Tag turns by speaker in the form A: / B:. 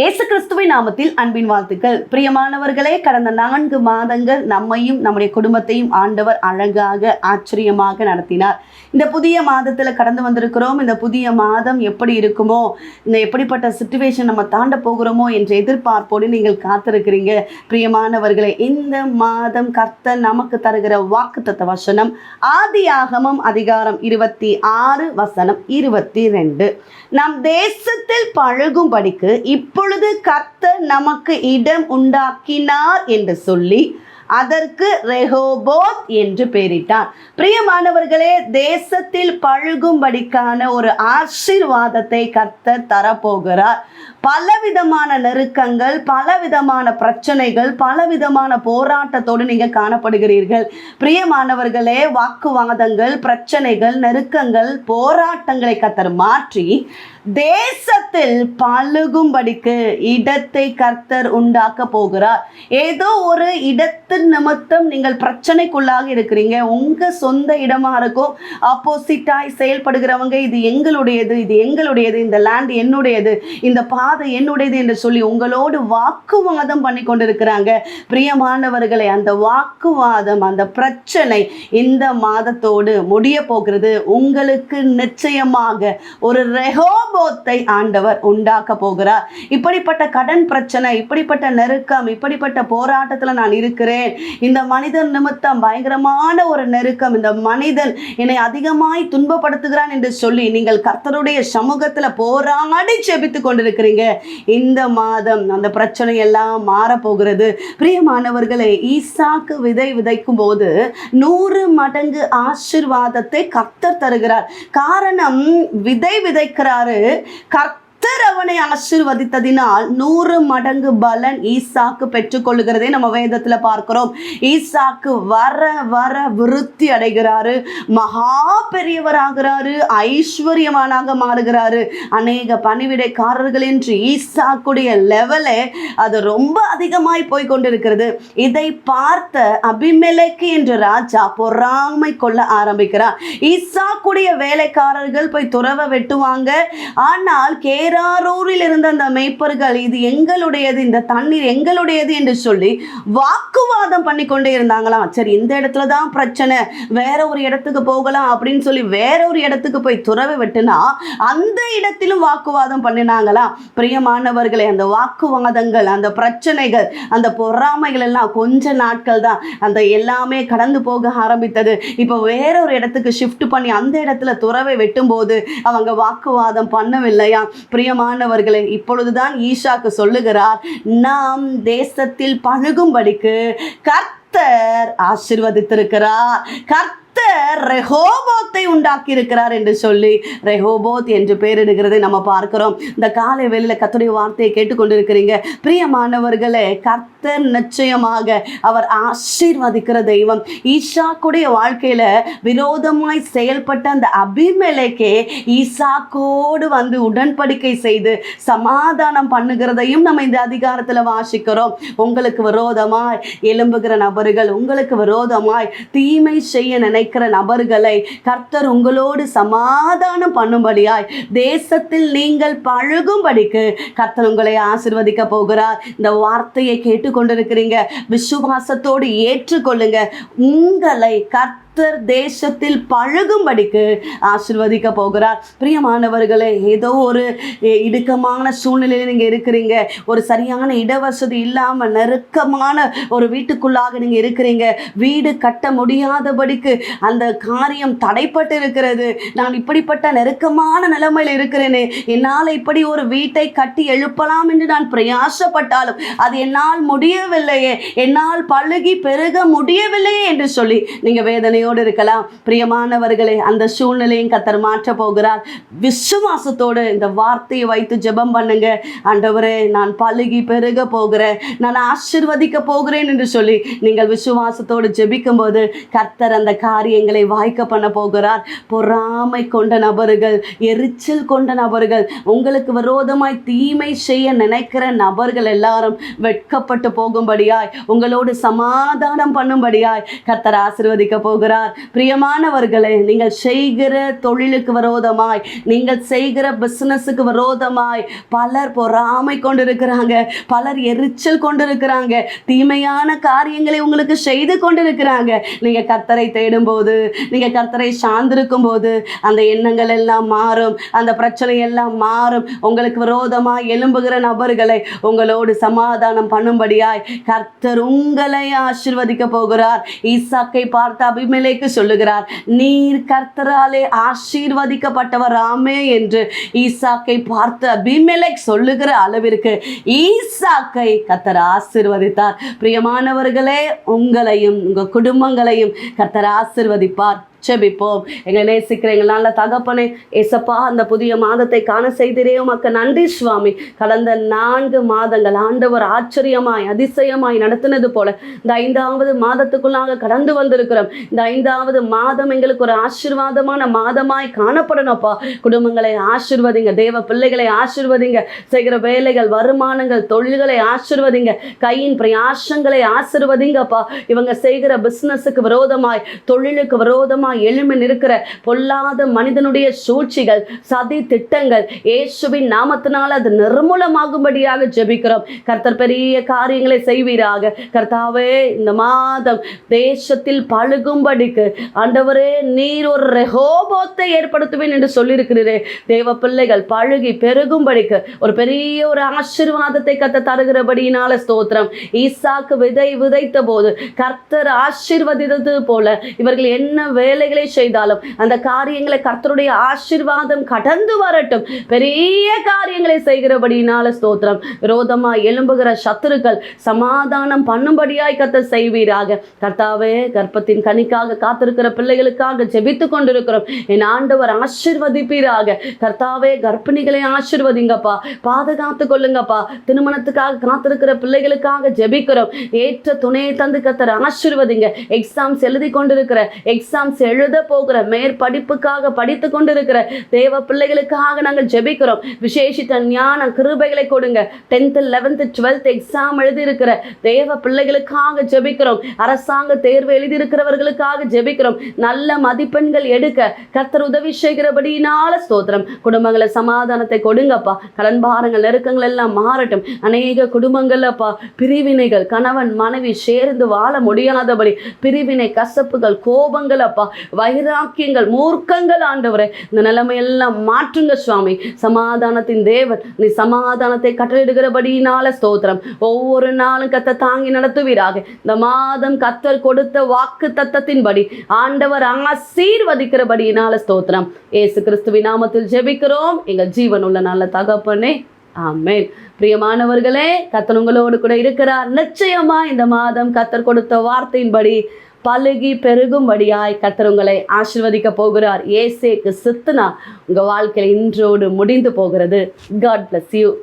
A: இயேசு கிறிஸ்துவின் நாமத்தில் அன்பின் வாழ்த்துக்கள். பிரியமானவர்களே கடந்த நான்கு மாதங்கள் நம்மையும் நம்முடைய குடும்பத்தையும் ஆண்டவர் அழகாக ஆச்சரியமாக நடத்தினார். இந்த புதிய மாதத்தில் கடந்து வந்திருக்கிறோம். இந்த புதிய மாதம் எப்படி இருக்குமோ இந்த எப்படிப்பட்ட சுச்சுவேஷன் நம்ம தாண்ட போகிறோமோ என்ற எதிர்பார்ப்போடு நீங்கள் காத்திருக்கிறீங்க. பிரியமானவர்களே இந்த மாதம் கர்த்தர் நமக்கு தருகிற வாக்குத்தத்த வசனம் ஆதி ஆகமம் அதிகாரம் இருபத்தி ஆறு வசனம் இருபத்தி ரெண்டு. நம் தேசத்தில் பழகும்படிக்கு இப்பொழுது கத்த நமக்கு இடம் உண்டாக்கினார் என்று சொல்லி அதற்கு ரெஹோபோத் என்று பெயரிட்டார். பிரியமானவர்களே தேசத்தில் பழுகும்படிக்கான ஒரு ஆசீர்வாதத்தை கர்த்தர் தரப்போகிறார். பலவிதமான நெருக்கங்கள் பலவிதமான பிரச்சனைகள் பலவிதமான போராட்டத்தோடு நீங்கள் காணப்படுகிறீர்கள். பிரியமானவர்களே வாக்குவாதங்கள் பிரச்சனைகள் நெருக்கங்கள் போராட்டங்களை கத்தர் மாற்றி தேசத்தில் பழுகும்படிக்கு இடத்தை கர்த்தர் உண்டாக்க போகிறார். ஏதோ ஒரு இடத்தின் நிமித்தம் நீங்கள் பிரச்சனைக்குள்ளாக இருக்கிறீங்க. உங்க சொந்த இடமா இருக்கும் ஆப்போசிட்டாய் செயல்படுகிறவங்க இது எங்களுடையது இது எங்களுடையது இந்த லேண்ட் என்னுடையது இந்த பா பாதை என்னுடையது என்று சொல்லி உங்களோடு வாக்குவாதம் பண்ணி கொண்டிருக்கிறாங்க. பிரியமானவர்களை அந்த வாக்குவாதம் அந்த பிரச்சனை இந்த மாதத்தோடு முடிய போகிறது. உங்களுக்கு நிச்சயமாக ஒரு ரெஹோபோத்தை ஆண்டவர் உண்டாக்க போகிறார். இப்படிப்பட்ட கடன் பிரச்சனை இப்படிப்பட்ட நெருக்கம் இப்படிப்பட்ட போராட்டத்தில் நான் இருக்கிறேன். இந்த மனிதன் நிமித்தம் பயங்கரமான ஒரு நெருக்கம். இந்த மனிதன் என்னை அதிகமாய் துன்பப்படுத்துகிறான் என்று சொல்லி நீங்கள் கர்த்தருடைய சமூகத்தில் போராடி செபித்து கொண்டிருக்கிறீங்க. இந்த மாதம் அந்த பிரச்சனை எல்லாம் மாறப்போகிறது. பிரியமானவர்களை ஈசாக்கு விதை விதைக்கும் போது நூறு மடங்கு ஆசிர்வாதத்தை கர்த்தர் தருகிறார். காரணம் விதை விதைக்கிறாரு கர்த்தர் அவனை ஆசிர்வதித்ததினால் நூறு மடங்கு பலன் ஈசாக்கு பெற்றுக்கொள்கிறதே நம்ம வேதத்துல பார்க்கிறோம். ஈசாக்கு வர வர விருத்தி அடைகிறாரு. மகா பெரியவராகிறாரு. ஐஸ்வர்யவானாக மாறுகிறாரு. அநேக பணிவிடைக்காரர்கள் என்று ஈசாக்குடைய லெவலே அது ரொம்ப அதிகமாய் போய் கொண்டிருக்கிறது. இதை பார்த்த அபிமலைக்கு என்ற ராஜா பொறாமை கொள்ள ஆரம்பிக்கிறார். ஈசாக்குடைய வேலைக்காரர்கள் போய் துறவ வெட்டுவாங்க. ஆனால் பேராரூரில் இருந்த அந்த மேய்ப்பர்கள் இது எங்களுடையது இந்த தண்ணீர் எங்களுடையது என்று சொல்லி வாக்குவாதம் பண்ணி கொண்டே இருந்தாங்களாம். சரி இந்த இடத்துல தான் பிரச்சனை வேற ஒரு இடத்துக்கு போகலாம் அப்படின்னு சொல்லி வேற ஒரு இடத்துக்கு போய் துறவை வெட்டுனா அந்த இடத்திலும் வாக்குவாதம் பண்ணினாங்களாம். பிரியமானவர்களே அந்த வாக்குவாதங்கள் அந்த பிரச்சனைகள் அந்த பொறாமைகள் எல்லாம் கொஞ்ச நாட்கள் தான். அந்த எல்லாமே கடந்து போக ஆரம்பித்தது. இப்போ வேற ஒரு இடத்துக்கு ஷிஃப்ட் பண்ணி அந்த இடத்துல துறவை வெட்டும்போது அவங்க வாக்குவாதம் பண்ணவில்லையா பிரியமானவர்களே இப்பொழுதுதான் ஈஷாக்கு சொல்லுகிறார் நாம் தேசத்தில் பழகும்படிக்கு கர்த்தர் ஆசிர்வதித்திருக்கிறார். ரெஹோபோத்தை உண்டாக்கி இருக்கிறார் என்று சொல்லி ரெஹோபோத் என்று பெயரிடுகிறதை நம்ம பார்க்கிறோம். இந்த காலை வேளையில கத்துடைய வார்த்தையை கேட்டுக்கொண்டிருக்கிறீங்க. பிரியமானவர்களே கர்த்தர் நிச்சயமாக அவர் ஆசீர்வதிக்கிற தெய்வம். ஈசாக்குடைய வாழ்க்கையில விரோதமாய் செயல்பட்ட அந்த அபிமெலேக்கே ஈசாக்கோடு வந்து உடன்படிக்கை செய்து சமாதானம் பண்ணுகிறதையும் நம்ம இந்த அதிகாரத்துல வாசிக்கிறோம். உங்களுக்கு விரோதமாய் எலும்புகிற நபர்கள் உங்களுக்கு விரோதமாய் தீமை செய்ய இருக்கிற நபர்களை கர்த்தர் உங்களோடு சமாதானம் பண்ணும்படியாய் தேசத்தில் நீங்கள் பழகும்படிக்கு கர்த்தர் உங்களை ஆசிர்வதிக்க போகிறார். இந்த வார்த்தையை கேட்டுக்கொண்டிருக்கிறீங்க. விசுவாசத்தோடு ஏற்றுக்கொள்ளுங்க. உங்களை கர்த்தர் தேசத்தில் பழகும்படிக்கு ஆசிர்வதிக்க போகிறார். பிரியமானவர்களே ஏதோ ஒரு இடுக்கமான சூழ்நிலையில் நீங்கள் இருக்கிறீங்க. ஒரு சரியான இடவசதி இல்லாமல் நெருக்கமான ஒரு வீட்டுக்குள்ளாக நீங்கள் இருக்கிறீங்க. வீடு கட்ட முடியாதபடிக்கு அந்த காரியம் தடைப்பட்டு இருக்கிறது நான் இப்படிப்பட்ட நெருக்கமான நிலைமையில் இருக்கிறேனே. என்னால் இப்படி ஒரு வீட்டை கட்டி எழுப்பலாம் என்று நான் பிரயாசப்பட்டாலும் அது என்னால் முடியவில்லையே. என்னால் பழுகி பெருக முடியவில்லையே என்று சொல்லி நீங்கள் வேதனை கவலையோடு இருக்கலாம். பிரியமானவர்களே அந்த சூழ்நிலையும் கத்தர் மாற்ற போகிறார். விசுவாசத்தோடு இந்த வார்த்தையை வைத்து ஜெபம் பண்ணுங்க. ஆண்டவரே நான் பழுகி பெருக போகிறேன். நான் ஆசிர்வதிக்க போகிறேன் என்று சொல்லி நீங்கள் விசுவாசத்தோடு ஜெபிக்கும் போது கர்த்தர் அந்த காரியங்களை வாய்க்க பண்ண போகிறார். பொறாமை கொண்ட நபர்கள் எரிச்சல் கொண்ட நபர்கள் உங்களுக்கு விரோதமாய் தீமை செய்ய நினைக்கிற நபர்கள் எல்லாரும் வெட்கப்பட்டு போகும்படியாய் உங்களோடு சமாதானம் பண்ணும்படியாய் கர்த்தர் ஆசிர்வதிக்க போகிறார். சொல்லுகிறார். பிரியமானவர்களே நீங்கள் செய்கிற தொழிலுக்கு விரோதமாய் நீங்கள் செய்கிற பிஸ்னஸுக்கு விரோதமாய் பலர் பொறாமை கொண்டிருக்கிறாங்க பலர் எரிச்சல் கொண்டிருக்கிறாங்க தீமையான காரியங்களை உங்களுக்கு செய்து கொண்டிருக்கிறாங்க. நீங்கள் கர்த்தரை தேடும்போது நீங்கள் கர்த்தரை சார்ந்திருக்கும் போது அந்த எண்ணங்கள் எல்லாம் மாறும் அந்த பிரச்சனை எல்லாம் மாறும். உங்களுக்கு விரோதமாய் எழும்புகிற நபர்களை உங்களோடு சமாதானம் பண்ணும்படியாய் கர்த்தர் உங்களை ஆசிர்வதிக்க போகிறார். ஈசாக்கை பார்த்து அபிமெலேக்கு சொல்லுகிறார். நீர் கர்த்தராலே ஆசீர்வதிக்கப்பட்டவர் ஆமே என்று ஈசாக்கை பார்த்து அபிமெலேக் சொல்லுகிற அளவிற்கு ஈசாக்கை கர்த்தர் ஆசிர்வதித்தார். பிரியமானவர்களே உங்களையும் உங்கள் குடும்பங்களையும் கர்த்தர் ஆசிர்வதிப்பார். செபிப்போம் எங்களை நேசிக்கிற எங்கள் நல்ல தகப்பனே எசப்பா அந்த புதிய மாதத்தை காண செய்திரே. உமக்கு நன்றி சுவாமி. கடந்த நான்கு மாதங்கள் ஆண்டவர் ஆச்சரியமாய் அதிசயமாய் நடத்தினது போல இந்த ஐந்தாவது மாதத்துக்குள்ளாக கடந்து வந்திருக்கிறோம். இந்த ஐந்தாவது மாதம் எங்களுக்கு ஒரு ஆசீர்வாதமான மாதமாய் காணப்படணும்ப்பா. குடும்பங்களை ஆசிர்வதிங்க தேவ பிள்ளைகளை ஆசிர்வதிங்க செய்கிற வேலைகள் வருமானங்கள் தொழில்களை ஆசிர்வதிங்க கையின் பிரயாசங்களை ஆசிர்வதிங்கப்பா. இவங்க செய்கிற பிஸ்னஸுக்கு விரோதமாய் தொழிலுக்கு விரோதமாய் எழுமி நிற்கிற பொல்லாத மனிதனுடைய சூழ்ச்சிகள் சதி திட்டங்கள் இயேசுவின் நாமத்தினால் அது நிர்மூலமாகும்படியாக ஜெபிக்கிறோம். கர்த்தர் பெரிய காரியங்களை செய்வீராக. கர்த்தாவே இந்த மாதம் தேசத்தில் பழுகும்படிக்கு ஆண்டவரே நீர் ஒரு ரெஹோபோத்தை ஏற்படுத்துவேன் என்று சொல்லியிருக்கிறீரே. தேவ பிள்ளைகள் பழுகி பெருகும்படிக்கு ஒரு பெரிய ஒரு ஆசீர்வாதத்தை கத்த தருகிறபடியினால ஸ்தோத்திரம். ஈசாக்கு விதை விதைத்த போது கர்த்தர் ஆசீர்வதித்தது போல இவர்கள் என்ன வேலை வேலைகளை செய்தாலும் அந்த காரியங்களை கர்த்தருடைய ஆசிர்வாதம் கடந்து வரட்டும். பெரிய காரியங்களை செய்கிறபடினால ஸ்தோத்திரம். விரோதமா எழும்புகிற சத்துருக்கள் சமாதானம் பண்ணும்படியாய் கத்த செய்வீராக. கர்த்தாவே கர்ப்பத்தின் கனிக்காக காத்திருக்கிற பிள்ளைகளுக்காக ஜெபித்து கொண்டிருக்கிறோம். என் ஆண்டவர் ஆசிர்வதிப்பீராக. கர்த்தாவே கர்ப்பிணிகளை ஆசிர்வதிங்கப்பா. பாதுகாத்து கொள்ளுங்கப்பா. திருமணத்துக்காக காத்திருக்கிற பிள்ளைகளுக்காக ஜெபிக்கிறோம். ஏற்ற துணையை தந்து கத்தர் ஆசிர்வதிங்க. எக்ஸாம்ஸ் எழுதி கொண்டிருக்கிற எக்ஸாம்ஸ் எழுத போகிற மேற்படிப்புக்காக படித்து கொண்டிருக்கிற தேவ பிள்ளைகளுக்காக நாங்கள் ஜெபிக்கிறோம். விசேஷித்த ஞான கிருபைகளை கொடுங்க. டென்த்து லெவன்த்து டுவெல்த் எக்ஸாம் எழுதியிருக்கிற தேவ பிள்ளைகளுக்காக ஜெபிக்கிறோம். அரசாங்க தேர்வு எழுதியிருக்கிறவர்களுக்காக ஜெபிக்கிறோம். நல்ல மதிப்பெண்கள் எடுக்க கர்த்தர் உதவி செய்கிறபடினால ஸ்தோத்திரம். குடும்பங்களை சமாதானத்தை கொடுங்கப்பா. கடன் பாரங்கள் நெருக்கங்கள் எல்லாம் மாறட்டும். அநேக குடும்பங்கள்லப்பா பிரிவினைகள் கணவன் மனைவி சேர்ந்து வாழ முடியாதபடி பிரிவினை கசப்புகள் கோபங்கள் அப்பா வைராக்கியங்கள் மூர்க்கங்கள் ஆண்டவரே. இந்த நிலைமையெல்லாம் மாற்றுங்க சுவாமி. சமாதானத்தின் தேவன் நீ சமாதானத்தை கட்டளிடுகிறபடியினால ஸ்தோத்திரம். ஒவ்வொரு நாளும் கத்த தாங்கி நடத்துவீராக. இந்த மாதம் கத்தர் கொடுத்த வாக்கு தத்தத்தின்படி ஆண்டவர் ஆசீர்வதிக்கிறபடியினால ஸ்தோத்திரம். ஏசு கிறிஸ்துவின் நாமத்தில் ஜெபிக்கிறோம். எங்கள் ஜீவன் உள்ள நல்ல தகப்பனே ஆமேன். பிரியமானவர்களே கத்தர் உங்களோடு கூட இருக்கிறார். நிச்சயமா இந்த மாதம் கத்தர் கொடுத்த வார்த்தையின்படி பழுகி பெருகும்படியாய் கத்தர் உங்களை ஆசிர்வதிக்க போகிறார். ஏசேக்கு சித்துனா உங்கள் வாழ்க்கையில் இன்றோடு முடிந்து போகிறது. God bless you